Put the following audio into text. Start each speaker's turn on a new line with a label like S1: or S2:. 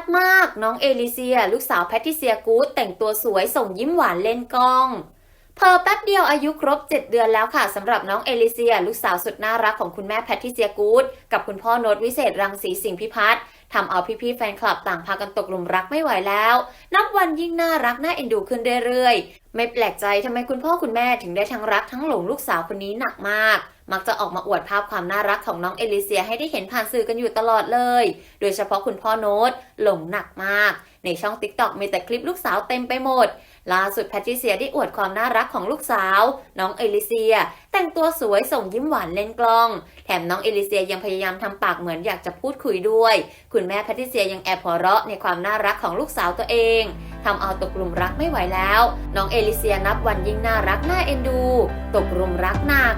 S1: ดมาก น้องเอลิเซีย ลูกสาวแพทิเซียกูดแต่งตัวสวยส่งยิ้มหวานเล่นกล้องเพอแป๊บเดียวอายุครบ 7 เดือนแล้วค่ะสำหรับน้องเอลิเซีย ลูกสาวสุดน่ารักของคุณแม่แพทริเซียกูดกับคุณพ่อโนตวิเศษรังสีสิงห์พิพัฒน์ทำเอาพี่ๆแฟนคลับต่างพากันตกหลุมรักไม่ไหวแล้ว นับวันยิ่งน่ารักน่าเอ็นดูขึ้นเรื่อยๆ ไม่แปลกใจทำไมคุณพ่อคุณแม่ถึงได้ทั้งรักทั้งหลงลูกสาวคนนี้หนักมาก มักจะออกมาอวดภาพความน่ารักของน้องเอลิเซียให้ได้เห็นผ่านสื่อกันอยู่ตลอดเลย โดยเฉพาะคุณพ่อโน้ตหลงหนักมาก ในช่อง t ิ k t o k มีแต่คลิปลูกสาวเต็มไปหมดล่าสุดแพทริเซียได้อวดความน่ารักของลูกสาว น้องเอลิเซีย แต่งตัวสวยส่งยิ้มหวานเล่นกล้อง แถมน้องเอลิเซียยังพยายามทำปากเหมือนอยากจะพูดคุยด้วย คุณแม่แพทริเซียยังแอบหัวเราะในความน่ารักของลูกสาวตัวเองทำเอาตกหลุมรักไม่ไหวแล้ว น้องเอลิเซียนับวันยิ่งน่ารักน่าเอ็นดู ตกหลุมรักหนัก